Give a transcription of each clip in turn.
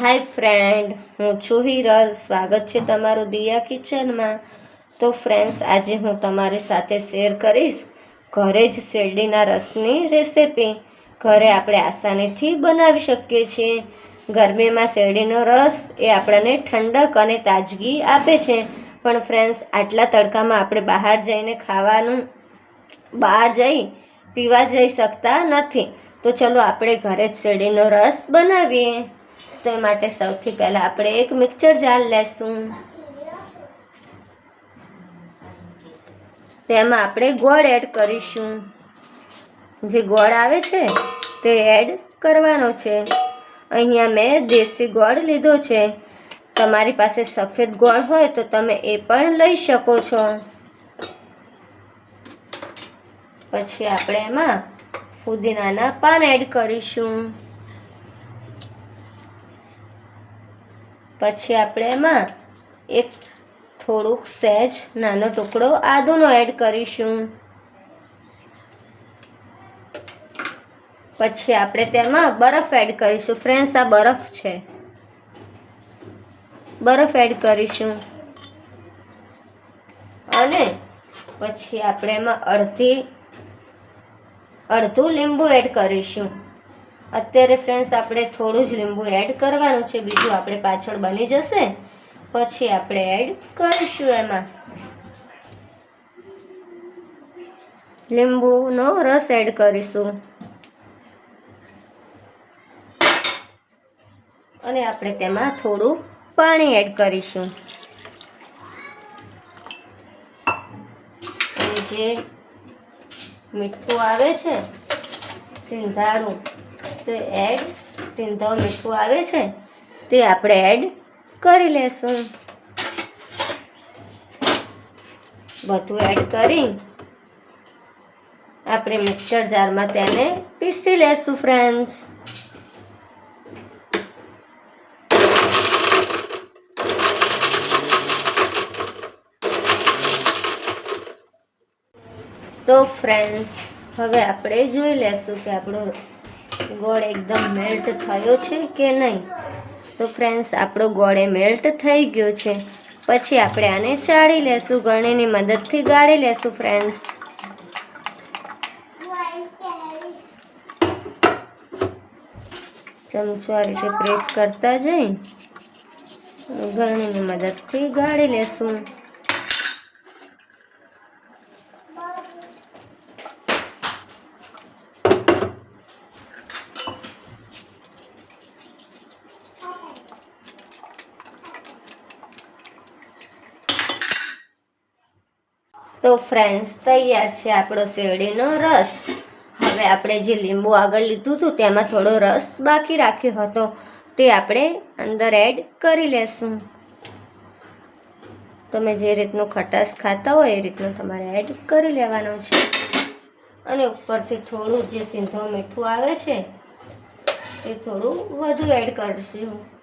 હાય friend, હું છું હિરલ. સ્વાગત છે તમારું દિયા કિચનમાં. તો ફ્રેન્ડ્સ, આજે હું તમારી સાથે શેર કરીશ ઘરે જ શેરડીના રસની રેસિપી. ઘરે આપણે આસાનીથી બનાવી શકીએ છીએ. ગરમીમાં શેરડીનો રસ એ આપણને ઠંડક અને તાજગી આપે છે. પણ ફ્રેન્ડ્સ, આટલા તડકામાં આપણે બહાર જઈને ખાવાનું, બહાર જઈ પીવા જઈ શકતા નથી. તો ચલો આપણે ઘરે જ શેરડીનો રસ બનાવીએ. તો એ માટે સૌથી પહેલાં આપણે એક મિક્સર જાર લેશું. તેમાં આપણે ગોળ એડ કરીશું. જે ગોળ આવે છે, તે એડ કરવાનો છે. અહીંયા મેં દેશી ગોળ લીધો છે. તમારી પાસે સફેદ ગોળ હોય તો તમે એ પણ લઈ શકો છો. પછી આપણે એમાં ફુદીનાના પાન એડ કરીશું. પછી આપણે એમાં એક થોડુંક સહેજ નાનો ટુકડો આદુનો એડ કરીશું. પછી આપણે તેમાં બરફ એડ કરીશું. ફ્રેન્ડ્સ આ બરફ છે. બરફ એડ કરીશું. અને પછી આપણે એમાં અડધી, અડધું લીંબુ એડ કરીશું. અત્યારે ફ્રેન્ડ્સ આપણે થોડું જ લીંબુ એડ કરવાનું છે. બીજું આપણે પાછળ બની જશે. પછી આપણે એડ કરીશું એમાં. લીંબુનો રસ એડ કરીશું. અને આપણે તેમાં થોડું પાણી એડ કરીશું. જે મીઠું આવે છે, સિંધાડું તે એડ સિંધો મીઠું આવે છે, તે આપણે એડ કરી લેશું. બધું એડ કરી આપણે મિક્સર જારમાં તેને પીસી લેશું ફ્રેન્ડ્સ તો ફ્રેન્ડ્સ હવે આપણે જોઈ લેશું કે આપણો ગોળ એકદમ મેલ્ટ થયો છે કે નહીં? તો ફ્રેન્ડ્સ આપણો ગોળ મેલ્ટ થઈ ગયો છે. પછી આપણે આને ચાળી લેશું, ગળણીની મદદથી ગાળી લેશું ફ્રેન્ડ્સ ચમચો આ રીતે પ્રેસ કરતા જઈ, ગળણીની મદદથી ગાળી લેશું. તો ફ્રેન્ડ્સ તૈયાર છે આપણો શેરડીનો રસ. હવે આપણે જે લીંબુ આગળ લીધું હતું, તેમાં થોડો રસ બાકી રાખ્યો હતો. તે આપણે અંદર એડ કરી લેશું. તમે જે રીતનું ખટાશ ખાતા હોય, એ રીતનું તમારે એડ કરી લેવાનો છે. અને ઉપરથી થોડું જે સીંધો મીઠું આવે છે, એ થોડું વધુ એડ કરશું.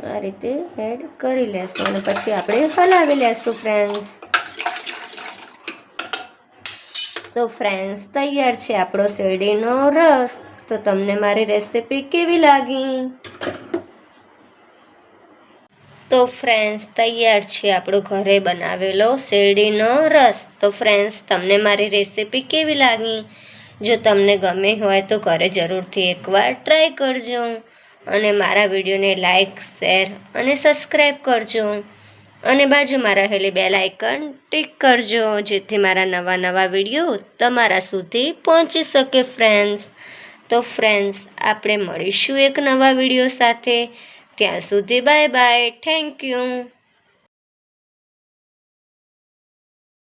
આ રીતે એડ કરી લેશું અને પછી આપણે હલાવી લેશું ફ્રેન્ડ્સ તો ફ્રેન્ડ્સ તૈયાર છે આપણો શેરડીનો રસ. તો તમને મારી રેસીપી કેવી લાગી? તો ફ્રેન્ડ્સ તૈયાર છે આપણો ઘરે બનાવેલો શેરડીનો રસ. તો ફ્રેન્ડ્સ તમને મારી રેસીપી કેવી લાગી? જો તમને ગમે હોય તો ઘરે જરૂરથી એકવાર ટ્રાય કરજો. અને મારા વિડીયોને લાઇક શેર અને સબસ્ક્રાઈબ કરજો. અને બાજુમાં રહેલી બેલ આઇકન ટિક કરજો, જેથી મારા નવા નવા વીડિયો તમારા સુધી પહોંચી શકે ફ્રેન્ડ્સ તો ફ્રેન્ડ્સ આપણે મળીશું એક નવા વીડિયો સાથે. ત્યાં સુધી બાય બાય થેન્ક યુ